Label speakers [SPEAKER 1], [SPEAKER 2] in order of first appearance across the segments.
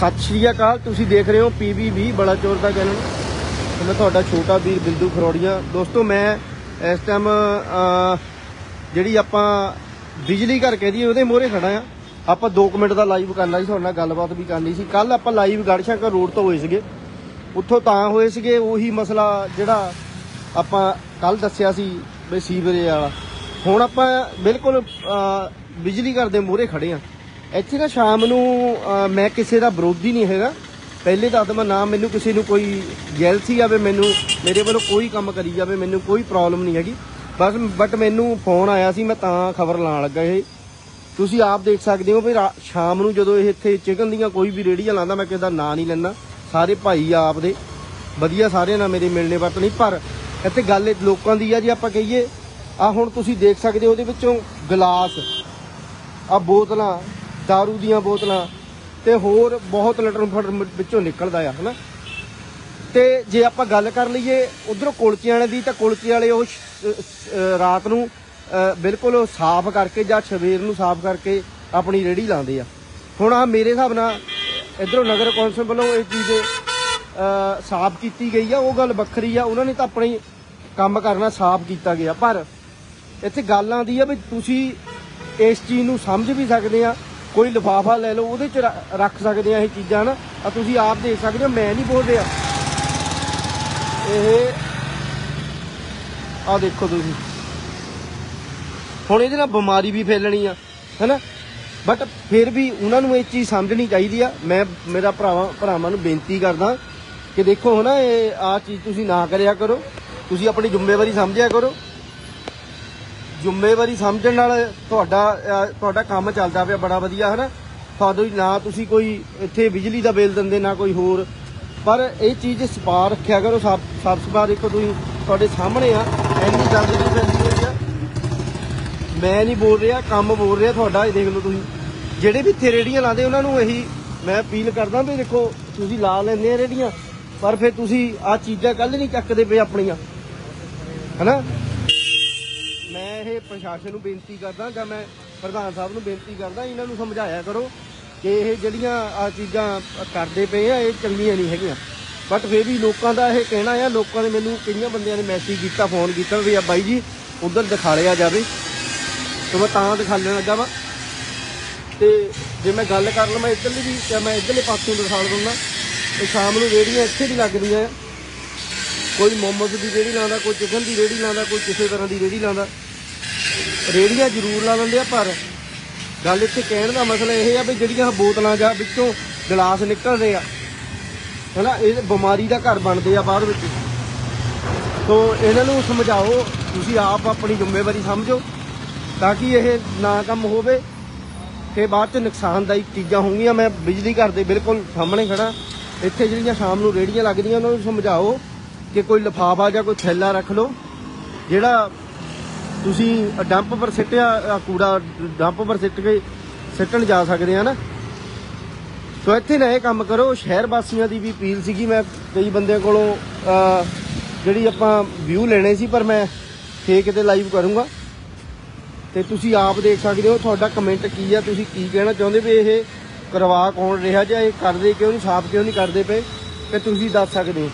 [SPEAKER 1] ਸਤਿ ਸ਼੍ਰੀ ਅਕਾਲ, ਤੁਸੀਂ ਦੇਖ ਰਹੇ ਹੋ PBV ਬੜਾ ਚੋਰ ਦਾ ਚੈਨਲ ਤੇ ਮੈਂ ਤੁਹਾਡਾ ਛੋਟਾ ਵੀਰ ਬਿੰਦੂ ਖਰੋੜੀਆਂ। ਦੋਸਤੋ, ਮੈਂ ਇਸ ਟਾਈਮ ਜਿਹੜੀ ਆਪਾਂ ਬਿਜਲੀ ਘਰ ਕਹਦੀ ਉਹਦੇ ਮੋਹਰੇ ਖੜਾ ਆ ਆਪਾਂ 2 ਮਿੰਟ ਦਾ ਲਾਈਵ ਕਰਨਾ ਸੀ ਤੁਹਾਡੇ ਨਾਲ ਗੱਲਬਾਤ ਵੀ ਕਰਨੀ ਸੀ। ਕੱਲ ਆਪਾਂ ਲਾਈਵ ਗੜਸ਼ੰਕਰ ਰੋਡ ਤੋਂ ਹੋਏ ਸੀਗੇ। ਉੱਥੋਂ ਤਾਂ ਹੋਏ ਸੀਗੇ, ਉਹੀ ਮਸਲਾ ਜਿਹੜਾ ਆਪਾਂ ਕੱਲ ਦੱਸਿਆ ਸੀ ਬਈ ਸੀਵਰੇਜ ਵਾਲਾ। ਹੁਣ ਆਪਾਂ ਬਿਲਕੁਲ ਬਿਜਲੀ ਘਰ ਦੇ ਮੂਹਰੇ ਖੜੇ ਆ ਇੱਥੇ ਨਾ ਸ਼ਾਮ ਨੂੰ ਅਹ, ਮੈਂ ਕਿਸੇ ਦਾ ਵਿਰੋਧੀ ਨਹੀਂ ਹੈਗਾ। ਪਹਿਲੇ ਤਾਂ ਮੈਂ ਨਾ ਮੈਨੂੰ ਕਿਸੇ ਨੂੰ ਕੋਈ ਜੈਲਸੀ ਆਵੇ ਮੈਨੂੰ ਮੇਰੇ ਵੱਲੋਂ ਕੋਈ ਕੰਮ ਕਰੀ ਜਾਵੇ ਮੈਨੂੰ ਕੋਈ ਪ੍ਰੋਬਲਮ ਨਹੀਂ ਹੈਗੀ। ਬਸ ਬਟ ਮੈਨੂੰ ਫੋਨ ਆਇਆ ਸੀ ਮੈਂ ਤਾਂ ਖਬਰ ਲਾਉਣ ਲੱਗਾ ਇਹ। ਤੁਸੀਂ ਆਪ ਦੇਖ ਸਕਦੇ ਹੋ ਵੀ ਰਾ- ਸ਼ਾਮ ਨੂੰ ਜਦੋਂ ਇਹ ਇੱਥੇ ਚਿਕਨ ਦੀਆਂ ਕੋਈ ਵੀ ਰੇਹੜੀਆਂ ਲਾਉਂਦਾ ਮੈਂ ਕਿਸੇ ਦਾ ਨਾਂ ਨਹੀਂ ਲੈਂਦਾ। ਸਾਰੇ ਭਾਈ ਆਪ ਦੇ। ਵਧੀਆ ਸਾਰਿਆਂ ਨਾਲ ਮੇਰੇ ਮਿਲਣੇ ਵਰਤਣੀ। ਪਰ ਇੱਥੇ ਗੱਲ ਇਹ ਲੋਕਾਂ ਦੀ ਆ ਜੇ ਆਪਾਂ ਕਹੀਏ ਆ ਹੁਣ ਤੁਸੀਂ ਦੇਖ ਸਕਦੇ ਹੋ ਉਹਦੇ ਵਿੱਚੋਂ ਗਲਾਸ ਆ ਬੋਤਲਾਂ दारू ਦੀਆਂ ਬੋਤਲਾਂ ਤੇ ਹੋਰ ਬਹੁਤ ਲਟਣ ਫਟਣ ਵਿੱਚੋਂ ਨਿਕਲਦਾ ਆ ਹਨਾ ਤੇ ਜੇ ਆਪਾਂ ਗੱਲ ਕਰ ਲਈਏ ਉਧਰੋਂ ਕੁਲਚੇ ਵਾਲੇ ਦੀ ਤਾਂ ਕੁਲਚੇ ਵਾਲੇ ਉਹ ਰਾਤ ਨੂੰ ਬਿਲਕੁਲ ਸਾਫ਼ ਕਰਕੇ ਜਾਂ ਸਵੇਰ ਨੂੰ ਸਾਫ਼ ਕਰਕੇ ਆਪਣੀ ਰੇੜੀ ਲਾਉਂਦੇ ਆ ਹੁਣ ਆ ਮੇਰੇ ਹਿਸਾਬ ਨਾਲ ਇਧਰੋਂ ਨਗਰ ਕੌਂਸਲ ਵੱਲੋਂ ਇਹ ਚੀਜ਼ ਸਾਫ਼ ਕੀਤੀ ਗਈ ਆ ਉਹ ਗੱਲ ਵੱਖਰੀ ਆ ਉਹਨਾਂ ਨੇ ਤਾਂ ਆਪਣੀ ਕੰਮ ਕਰਨਾ ਸਾਫ਼ ਕੀਤਾ ਗਿਆ ਪਰ ਇੱਥੇ ਗੱਲ ਆਉਂਦੀ ਆ ਵੀ ਤੁਸੀਂ ਇਸ ਚੀਜ਼ ਨੂੰ ਸਮਝ ਵੀ ਸਕਦੇ ਆ ਕੋਈ ਲਿਫਾਫਾ ਲੈ ਲਓ, ਉਹਦੇ ਚ ਰ- ਰੱਖ ਸਕਦੇ ਆ ਇਹ ਚੀਜ਼ਾਂ ਨਾ। ਆ ਤੁਸੀਂ ਆਪ ਦੇਖ ਸਕਦੇ ਹੋ, ਮੈਂ ਨਹੀਂ ਬੋਲ ਰਿਹਾ ਇਹ ਆ ਦੇਖੋ ਤੁਸੀਂ। ਹੁਣ ਇਹਦੇ ਨਾਲ ਬਿਮਾਰੀ ਵੀ ਫੈਲਣੀ ਆ, ਹੈਨਾ? ਬਟ ਫਿਰ ਵੀ ਉਹਨਾਂ ਨੂੰ ਇਹ ਚੀਜ਼ ਸਮਝਣੀ ਚਾਹੀਦੀ ਆ। ਮੈਂ, ਮੇਰਾ ਭਰਾਵਾਂ ਭਰਾਵਾਂ ਨੂੰ ਬੇਨਤੀ ਕਰਦਾ ਕਿ ਦੇਖੋ, ਹਨਾ, ਇਹ ਆ ਚੀਜ਼ ਤੁਸੀਂ ਨਾ ਕਰਿਆ ਕਰੋ। ਤੁਸੀਂ ਆਪਣੀ ਜ਼ਿੰਮੇਵਾਰੀ ਸਮਝਿਆ ਕਰੋ। ਜ਼ਿੰਮੇਵਾਰੀ ਸਮਝਣ ਨਾਲ ਤੁਹਾਡਾ ਅਹ, ਤੁਹਾਡਾ ਕੰਮ ਚੱਲਦਾ ਪਿਆ ਬੜਾ ਵਧੀਆ ਹਨਾ? ਤੁਹਾਨੂੰ ਨਾ ਤੁਸੀਂ ਕੋਈ ਇੱਥੇ ਬਿਜਲੀ ਦਾ ਬਿੱਲ ਦਿੰਦੇ ਨਾ ਕੋਈ ਹੋਰ। ਪਰ ਇਹ ਚੀਜ਼ ਸਪਾ ਰੱਖਿਆ ਕਰੋ ਸਾਫ਼ ਸਾਫ਼ ਸਪਾ ਦੇਖੋ ਤੁਸੀਂ ਤੁਹਾਡੇ ਸਾਹਮਣੇ ਆ ਇੰਨੀ ਜਲਦੀ ਨਹੀਂ ਪੈਂਦੀ ਹੋਈ ਆ। ਮੈਂ ਨਹੀਂ ਬੋਲ ਰਿਹਾ ਕੰਮ ਬੋਲ ਰਿਹਾ ਤੁਹਾਡਾ ਇਹ ਦੇਖ ਲਓ ਤੁਸੀਂ। ਜਿਹੜੇ ਵੀ ਇੱਥੇ ਰੇੜੀਆਂ ਲਾਉਂਦੇ ਉਹਨਾਂ ਨੂੰ ਇਹੀ ਮੈਂ ਅਪੀਲ ਕਰਦਾ ਵੀ ਦੇਖੋ ਤੁਸੀਂ ਲਾ ਲੈਂਦੇ ਆ ਰੇੜੀਆਂ ਪਰ ਫਿਰ ਤੁਸੀਂ ਆ ਚੀਜ਼ਾਂ ਕੱਲ ਨਹੀਂ ਚੱਕਦੇ ਪਏ ਆਪਣੀਆਂ। ਹਨਾ? ਮੈਂ ਪ੍ਰਸ਼ਾਸਨ ਨੂੰ ਬੇਨਤੀ ਕਰਦਾ ਜਾਂ ਮੈਂ ਪ੍ਰਧਾਨ ਸਾਹਿਬ ਨੂੰ ਬੇਨਤੀ ਕਰਦਾ, ਇਹਨਾਂ ਨੂੰ ਸਮਝਾਇਆ ਕਰੋ ਕਿ ਇਹ ਜਿਹੜੀਆਂ ਆ ਚੀਜ਼ਾਂ ਕਰਦੇ ਪਏ ਆ, ਇਹ ਚੰਗੀਆਂ ਨਹੀਂ ਹੈਗੀਆਂ। ਬਟ ਫੇਰ ਵੀ ਲੋਕਾਂ ਦਾ ਇਹ ਕਹਿਣਾ ਆ, ਲੋਕਾਂ ਨੇ ਮੈਨੂੰ ਕਈਆਂ ਬੰਦਿਆਂ ਨੇ ਮੈਸੇਜ ਕੀਤਾ ਫੋਨ ਕੀਤਾ ਵੀ ਆ ਬਾਈ ਜੀ, ਉਧਰ ਦਿਖਾ ਲਿਆ ਜਾਵੇ। ਤੇ ਮੈਂ ਤਾਂ ਦਿਖਾਉਣ ਲੱਗਾ ਵਾ। ਤੇ ਜੇ ਮੈਂ ਗੱਲ ਕਰ ਲਵਾਂ ਇੱਧਰਲੀ ਵੀ, ਤੇ ਮੈਂ ਇੱਧਰਲੇ ਪਾਸੇ ਦਿਖਾ ਦਿੰਦਾ। ਤੇ ਸ਼ਾਮ ਨੂੰ ਰੇੜੀਆਂ ਇੱਥੇ ਵੀ ਲੱਗਦੀਆਂ ਕੋਈ ਮੋਮੋਸ ਦੀ ਰੇੜੀ ਲਾਉਂਦਾ, ਕੋਈ ਚਿਕਨ ਦੀ ਰੇੜੀ ਲਾਉਂਦਾ, ਕੋਈ ਕਿਸੇ ਤਰ੍ਹਾਂ ਦੀ ਰੇੜੀ ਲਾਉਂਦਾ। ਰੇੜੀਆਂ ਜ਼ਰੂਰ ਲਾ ਲੈਂਦੇ ਆ, ਪਰ ਗੱਲ ਇੱਥੇ ਕਹਿਣ ਦਾ ਮਸਲਾ ਇਹ ਆ ਵੀ ਜਿਹੜੀਆਂ ਬੋਤਲਾਂ ਜਾਂ ਵਿੱਚੋਂ ਗਲਾਸ ਨਿਕਲਦੇ ਆ, ਹਨਾ, ਇਹ ਬਿਮਾਰੀ ਦਾ ਘਰ ਬਣਦੇ ਆ ਬਾਅਦ ਵਿੱਚ। ਸੋ ਇਹਨਾਂ ਨੂੰ ਸਮਝਾਓ, ਤੁਸੀਂ ਆਪ ਆਪਣੀ ਜ਼ਿੰਮੇਵਾਰੀ ਸਮਝੋ, ਤਾਂ ਕਿ ਇਹ ਨਾ ਕੰਮ ਹੋਵੇ ਤੇ ਬਾਅਦ ਚ ਨੁਕਸਾਨਦਾਇਕ ਚੀਜ਼ਾਂ ਹੋਣਗੀਆਂ। ਮੈਂ ਬਿਜਲੀ ਘਰ ਦੇ ਬਿਲਕੁਲ ਸਾਹਮਣੇ ਖੜਾ। ਇੱਥੇ ਜਿਹੜੀਆਂ ਸ਼ਾਮ ਨੂੰ ਰੇੜੀਆਂ ਲੱਗਦੀਆਂ, ਉਹਨਾਂ ਨੂੰ ਸਮਝਾਓ ਕਿ ਕੋਈ ਲਿਫਾਫਾ ਜਾਂ ਕੋਈ ਥੈਲਾ ਰੱਖ ਲਓ, ਜਿਹੜਾ ਤੁਸੀਂ ਡੰਪ ਪਰ ਸਿੱਟਿਆ ਕੂੜਾ ਡੰਪ ਪਰ ਸਿੱਟ ਕੇ ਸਿੱਟਣ ਜਾ ਸਕਦੇ ਆ ਨਾ। ਸੋ ਇੱਥੇ ਨਾ ਇਹ ਕੰਮ ਕਰੋ, ਸ਼ਹਿਰ ਵਾਸੀਆਂ ਦੀ ਵੀ ਅਪੀਲ ਸੀਗੀ ਮੈਂ ਕਈ ਬੰਦਿਆਂ ਕੋਲੋਂ ਜਿਹੜੀ ਆਪਾਂ ਵਿਊ ਲੈਣੇ ਸੀ, ਪਰ ਮੈਂ ਫੇਰ 'ਤੇ ਲਾਈਵ ਕਰੂੰਗਾ। ਤੇ ਤੁਸੀਂ ਆਪ ਦੇਖ ਸਕਦੇ ਹੋ ਤੁਹਾਡਾ ਕਮੈਂਟ ਕੀ ਆ, ਤੁਸੀਂ ਕੀ ਕਹਿਣਾ ਚਾਹੁੰਦੇ ਵੀ ਇਹ ਕਰਵਾ ਕੌਣ ਰਿਹਾ ਜਾਂ ਇਹ ਕਰਦੇ ਕਿਉਂ ਨਹੀਂ, ਸਾਫ਼ ਕਿਉਂ ਨਹੀਂ ਕਰਦੇ ਪਏ, ਤੇ ਤੁਸੀਂ ਦੱਸ ਸਕਦੇ ਹੋ।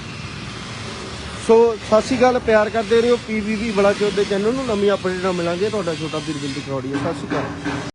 [SPEAKER 1] ਸੋ, ਸਤਿ ਸ਼੍ਰੀ ਅਕਾਲ, ਪਿਆਰ ਕਰਦੇ ਰਹੋ, ਪੀਵੀਵੀ ਬੜਾ ਦੇ ਚੈਨਲ ਨੂੰ। ਨਵੀਂ ਅਪਡੇਟ ਨਾਲ ਮਿਲਾਂਗੇ। ਤੁਹਾਡਾ ਛੋਟਾ ਵੀਰ ਬਿੰਦੂ ਖਰੋੜੀ ਸਤਿ ਸ਼੍ਰੀ ਅਕਾਲ।